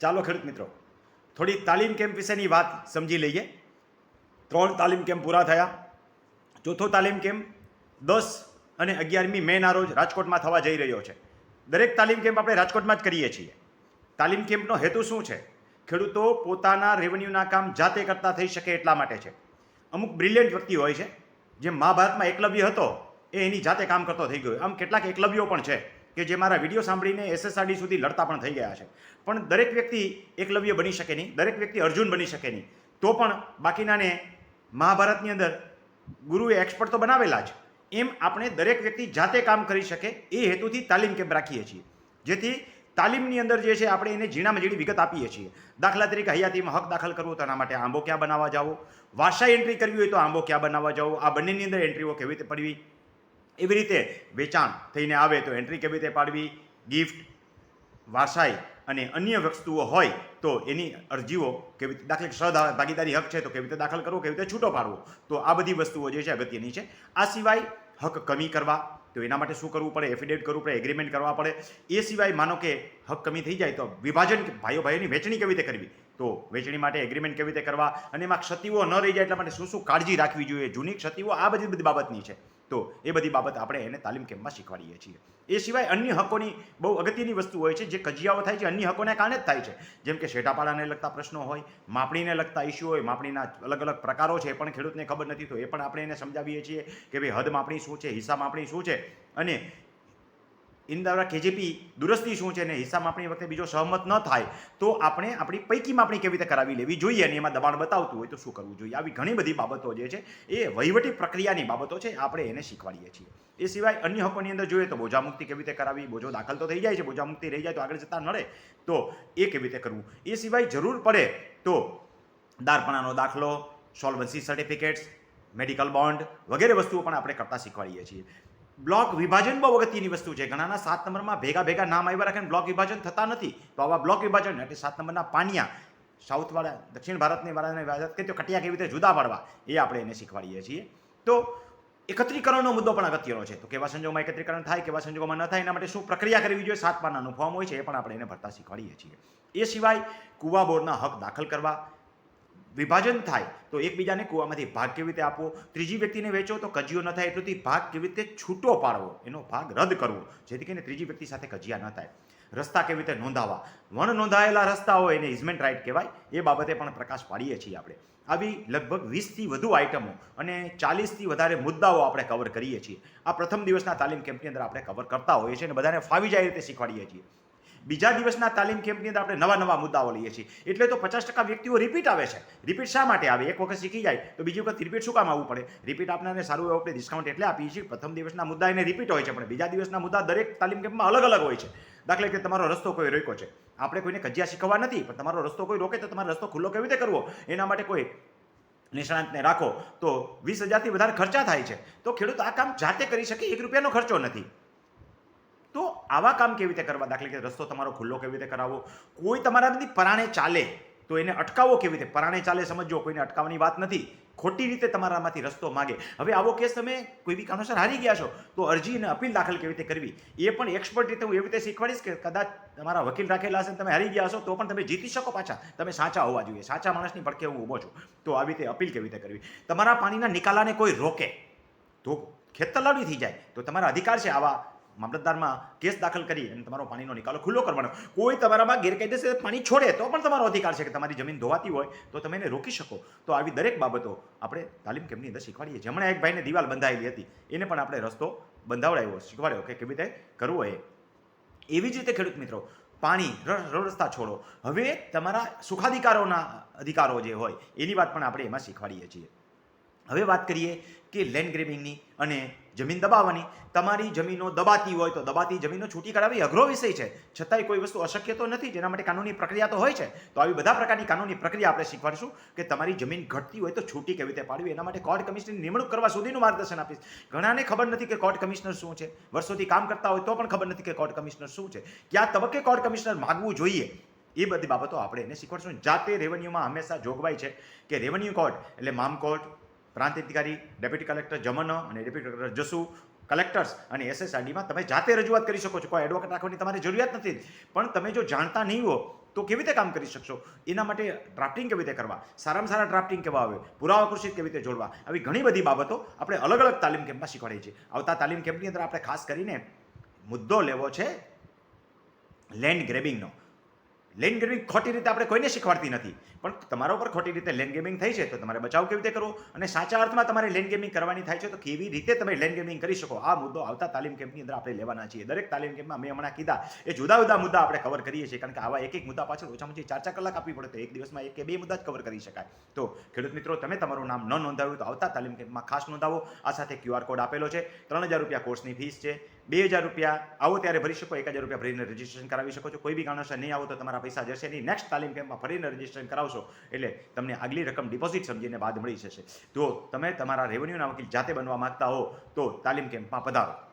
ચાલો ખેડૂત મિત્રો, થોડી તાલીમ કેમ્પ વિશેની વાત સમજી લઈએ. ત્રણ તાલીમ કેમ્પ પૂરા થયા. ચોથો તાલીમ કેમ્પ દસ અને અગિયારમી મેના રોજ રાજકોટમાં થવા જઈ રહ્યો છે. દરેક તાલીમ કેમ્પ આપણે રાજકોટમાં જ કરીએ છીએ. તાલીમ કેમ્પનો હેતુ શું છે? ખેડૂતો પોતાના રેવન્યુના કામ જાતે કરતા થઈ શકે એટલા માટે છે. અમુક બ્રિલિયન્ટ વ્યક્તિ હોય છે જેમ મહાભારતમાં એકલવ્ય હતો, એ એની જાતે કામ કરતો થઈ ગયો. આમ કેટલાક એકલવ્યો પણ છે. કે જે મારા વીડિયો સાંભળીને એસએસઆરડી સુધી લડતા પણ થઈ ગયા છે. પણ દરેક વ્યક્તિ એકલવ્ય બની શકે નહીં, દરેક વ્યક્તિ અર્જુન બની શકે નહીં. તો પણ બાકીનાને મહાભારતની અંદર ગુરુએ એક્સપર્ટ તો બનાવેલા જ. એમ આપણે દરેક વ્યક્તિ જાતે કામ કરી શકે એ હેતુથી તાલીમ કેમ્પ રાખીએ છીએ. જેથી તાલીમની અંદર જે છે આપણે એને ઝીણામાં ઝીણી વિગત આપીએ છીએ. દાખલા તરીકે હયાતીમાં હક દાખલ કરવો તેના માટે આંબો ક્યાં બનાવવા જાઓ વાસા એન્ટ્રી કરવી હોય તો આંબો ક્યાં બનાવવા જાવો? આ બંનેની અંદર એન્ટ્રીઓ કેવી રીતે પડવી? એવી રીતે વેચાણ થઈને આવે તો એન્ટ્રી કેવી રીતે પાડવી? ગિફ્ટ વાસાઈ અને અન્ય વસ્તુઓ હોય તો એની અરજીઓ કેવી રીતે દાખલા સહ ભાગીદારી હક છે તો કેવી રીતે દાખલ કરવો, કેવી રીતે છૂટો પાડવો? તો આ બધી વસ્તુઓ જે છે અગત્યની છે. આ સિવાય હક કમી કરવા, તો એના માટે શું કરવું પડે? એફિડેવિટ કરવું પડે એગ્રીમેન્ટ કરવા પડે. એ સિવાય માનો કે હક કમી થઈ જાય તો વિભાજન ભાઈઓ ભાઈઓની વેચણી કેવી રીતે કરવી? તો વેચણી માટે એગ્રીમેન્ટ કેવી રીતે કરવા? અને એમાં ક્ષતિઓ ન રહી જાય એટલા માટે શું શું કાળજી રાખવી જોઈએ? જૂની ક્ષતિઓ, આ બધી બધી બાબતની છે. તો એ બધી બાબત આપણે એને તાલીમ કેમ્પમાં શીખવાડીએ છીએ. એ સિવાય અન્ય હકોની બહુ અગત્યની વસ્તુ હોય છે, જે કજિયાઓ થાય છે, અન્ય હકોને કારણે જ થાય છે. જેમ કે શેઢાપાડાને લગતા પ્રશ્નો હોય, માપણીને લગતા ઇસ્યુ હોય, માપણીના અલગ અલગ પ્રકારો છે, એ પણ ખેડૂતને ખબર નથી, તો એ પણ આપણે એને સમજાવીએ છીએ કે ભાઈ હદ માપણી શું છે હિસાબ માપણી શું છે? અને ઇન દ્વારા કેજીપી દુરસ્તી શું છે અને હિસ્સા માપણી વખતે બીજો સહમત ન થાય, તો આપણે આપણી પૈકી માપણી કેવી રીતે કરાવી લેવી જોઈએ અને એમાં દબાણ બતાવતું હોય તો શું કરવું જોઈએ? આવી ઘણી બધી બાબતો જે છે, એ વહીવટી પ્રક્રિયાની બાબતો છે, આપણે એને શીખવાડીએ છીએ. એ સિવાય અન્ય હકોની અંદર જોઈએ તો બોજામુક્તિ કેવી રીતે કરાવી? બોજો દાખલ તો થઈ જાય છે, બોજામુક્તિ રહી જાય તો આગળ જતા નડે, તો એ કેવી રીતે કરવું? એ સિવાય જરૂર પડે તો દારપણાનો દાખલો સોલ્વન્સી સર્ટિફિકેટ્સ મેડિકલ બોન્ડ વગેરે વસ્તુઓ પણ આપણે કરતાં શીખવાડીએ છીએ. બ્લોક વિભાજન બહુ અગત્યની વસ્તુ છે. ઘણાના સાત નંબરમાં ભેગા ભેગા નામ આવ્યા રાખે બ્લોક વિભાજન થતા નથી. તો આવા બ્લોક વિભાજન, એટલે સાત નંબરના પાનિયા, સાઉથવાળા, દક્ષિણ ભારતની વાળાને વાત કે તો કટિયા કેવી રીતે જુદા પાડવા, એ આપણે એને શીખવાડીએ છીએ. તો એકત્રીકરણનો મુદ્દો પણ અગત્યનો છે. તો કેવા સંજોગોમાં એકત્રીકરણ થાય, કેવા સંજોગોમાં ન થાય, એના માટે શું પ્રક્રિયા કરવી જોઈએ, સાત પાનાનું ફોર્મ હોય છે, એ પણ આપણે એને ભરતા શીખવાડીએ છીએ. એ સિવાય કુવા બોર્ડના હક દાખલ કરવા વિભાજન થાય, તો એકબીજાને કૂવામાંથી ભાગ કેવી રીતે આપવો? ત્રીજી વ્યક્તિને વેચો તો કજિયો ન થાય, એટલુંથી ભાગ કેવી રીતે છૂટો પાડવો? એનો ભાગ રદ કરવો. જેથી કરીને ત્રીજી વ્યક્તિ સાથે કજિયા ન થાય. રસ્તા કેવી રીતે નોંધાવા? વણ નોંધાયેલા રસ્તા હોય એને ઇઝમેન્ટ રાઇટ કહેવાય. એ બાબતે પણ પ્રકાશ પાડીએ છીએ આપણે. આવી લગભગ વીસથી વધુ આઇટમો અને ચાલીસથી વધારે મુદ્દાઓ આપણે કવર કરીએ છીએ. આ પ્રથમ દિવસના તાલીમ કેમ્પની અંદર આપણે કવર કરતા હોઈએ છીએ અને બધાને ફાવી જાય રીતે શીખવાડીએ છીએ. બીજા દિવસના તાલીમ કેમ્પની અંદર આપણે નવા નવા મુદ્દાઓ લઈએ છીએ. એટલે તો પચાસ ટકા વ્યક્તિઓ રિપીટ આવે છે. રિપીટ શા માટે આવે? એક વખત શીખી જાય, તો બીજી વખત રિપીટ શું કામ આવવું પડે? રિપીટ આપનારને સારું એવું આપણે ડિસ્કાઉન્ટ એટલે આપીએ છીએ. પ્રથમ દિવસના મુદ્દા એને રિપીટ હોય છે, પણ બીજા દિવસના મુદ્દા દરેક તાલીમ કેમ્પમાં અલગ અલગ હોય છે. દાખલા કે તમારો રસ્તો કોઈ રોક્યો છે. આપણે કોઈને કજિયા શીખવવા નથી, પણ તમારો રસ્તો કોઈ રોકે તો તમારો રસ્તો ખુલ્લો કેવી રીતે કરવો? એના માટે કોઈ નિષ્ણાંતને રાખો. તો વીસ હજારથી વધારે ખર્ચા થાય છે. તો ખેડૂત આ કામ જાતે કરી શકે, એક રૂપિયાનો ખર્ચો નથી. આવા કામ કેવી રીતે કરવા? દાખલા કે રસ્તો તમારો ખુલ્લો કેવી રીતે કરાવવો? કોઈ તમારાથી પરાણે ચાલે, તો એને અટકાવો કેવી રીતે? પરાણે ચાલે સમજો કોઈને અટકાવવાની વાત નથી. ખોટી રીતે તમારામાંથી રસ્તો માગે. હવે આવો કેસ તમે કોઈ બી કારણોસર હારી ગયા છો, તો અરજી અને અપીલ દાખલ કેવી રીતે કરવી? એ પણ એક્સપર્ટ રીતે હું એવી રીતે શીખવાડીશ કે કદાચ તમારા વકીલ રાખેલા હશે તમે હારી ગયા હશો, તો પણ તમે જીતી શકો પાછા. તમે સાચા હોવા જોઈએ. સાચા માણસની પડખે હું ઊભો છું. તો આવી રીતે અપીલ કેવી રીતે કરવી? તમારા પાણીના નિકાલાને કોઈ રોકે, તો ખેતરલાડી થઈ જાય. તો તમારા અધિકાર છે આવા મામલતદારમાં કેસ દાખલ કરી અને તમારો પાણીનો નિકાલો ખુલ્લો કરવાનો. કોઈ તમારામાં ગેરકાયદેસર પાણી છોડે તો પણ તમારો અધિકાર છે કે તમારી જમીન ધોવાતી હોય તો તમે એને રોકી શકો. તો આવી દરેક બાબતો આપણે તાલીમ કેમ્પની અંદર શીખવાડીએ જમણે એક ભાઈને દિવાલ બંધાયેલી હતી. એને પણ આપણે રસ્તો બંધાવડાવ્યો શીખવાડ્યો કે કેવી રીતે કરવો એ. એવી જ રીતે ખેડૂત મિત્રો, પાણી રોડ રસ્તા છોડો. હવે તમારા સુખાધિકારોના અધિકારો જે હોય, એની વાત પણ આપણે એમાં શીખવાડીએ છીએ. હવે વાત કરીએ કે લેન્ડ ગ્રેબિંગની અને જમીન દબાવવાની. તમારી જમીનો દબાતી હોય તો દબાતી જમીનો છૂટી કરાવવી અઘરો વિષય છે. છતાંય કોઈ વસ્તુ અશક્ય તો નથી, જેના માટે કાનૂની પ્રક્રિયા તો હોય છે. તો આવી બધા પ્રકારની કાનૂની પ્રક્રિયા આપણે શીખવાડીશું કે તમારી જમીન ઘટતી હોય તો છૂટી કેવી રીતે પાડવી, એના માટે કોર્ટ કમિશનરની નિમણૂક કરવા સુધીનું માર્ગદર્શન આપીશ. ઘણાને ખબર નથી કે કોર્ટ કમિશનર શું છે. વર્ષોથી કામ કરતા હોય તો પણ ખબર નથી કે કોર્ટ કમિશનર શું છે. ક્યાં તબક્કે કોર્ટ કમિશનર માગવું જોઈએ? એ બધી બાબતો આપણે એને શીખવાડશું. જાતે રેવન્યુમાં હંમેશા જોગવાઈ છે કે રેવન્યુ કોર્ટ એટલે મામ કોર્ટ પ્રાંત અધિકારી, ડેપ્યુટી કલેક્ટર જમનો અને ડેપ્યુટી કલેક્ટર જસુ, કલેક્ટર્સ અને એસએસઆરડીમાં તમે જાતે રજૂઆત કરી શકો છો. કોઈ એડવોકેટ રાખવાની તમારી જરૂરિયાત નથી. પણ તમે જો જાણતા નહીં હો, તો કેવી રીતે કામ કરી શકશો? એના માટે ડ્રાફ્ટિંગ કેવી રીતે કરવા? સારામાં સારા ડ્રાફ્ટિંગ કેવા આવે? પુરાવા કૃષિ કેવી રીતે જોડવા? આવી ઘણી બધી બાબતો આપણે અલગ અલગ તાલીમ કેમ્પમાં શીખવાડીએ છીએ. આવતા તાલીમ કેમ્પની અંદર આપણે ખાસ કરીને મુદ્દો લેવો છે લેન્ડ ગ્રેબિંગનો લેન્ડ ગેમિંગ ખોટી રીતે આપણે કોઈને શીખવાડતી નથી. પણ તમારા ઉપર ખોટી રીતે લેન્ડ ગેમિંગ થઈ છે, તો તમારે બચાવ કેવી રીતે કરવો? અને સાચા અર્થમાં તમારે લેન્ડ ગેમિંગ કરવાની થાય છે, તો કેવી રીતે તમે લેન્ડ ગેમિંગ કરી શકો? આ મુદ્દો આવતા તાલીમ કેમ્પની અંદર આપણે લેવાના છીએ. દરેક તાલીમ કેમ્પમાં મેં હમણાં કીધા, એ જુદા જુદા મુદ્દા આપણે કવર કરીએ છીએ, કારણ કે આવા એક એક મુદ્દા પાછળ ઓછામાં ઓછી ચાર ચાર કલાક આપવી પડે, તો એક દિવસમાં એક કે બે મુદ્દા જ કવર કરી શકાય. તો ખેડૂત મિત્રો, તમે તમારું નામ ન નોંધાવ્યું, તો આવતા તાલીમ કેમ્પમાં ખાસ નોંધાવો. આ સાથે ક્યુઆર કોડ આપેલો છે. ત્રણ હજાર રૂપિયા કોર્સની ફીસ છે. બે હજાર રૂપિયા આવો ત્યારે ભરી શકો, એક હજાર રૂપિયા ભરીને રજીસ્ટ્રેશન કરાવી શકો છો. કોઈ બી કારણોસર નહીં આવો તો તમારા પૈસા જશે નહીં. નેક્સ્ટ તાલીમ કેમ્પમાં ફરીને રજીસ્ટ્રેશન કરાવશો એટલે તમને આગલી રકમ ડિપોઝિટ સમજીને બાદ મળી જશે. તો તમે તમારા રેવન્યુના વકીલ જાતે બનવા માંગતા હો તો તાલીમ કેમ્પમાં પધારો.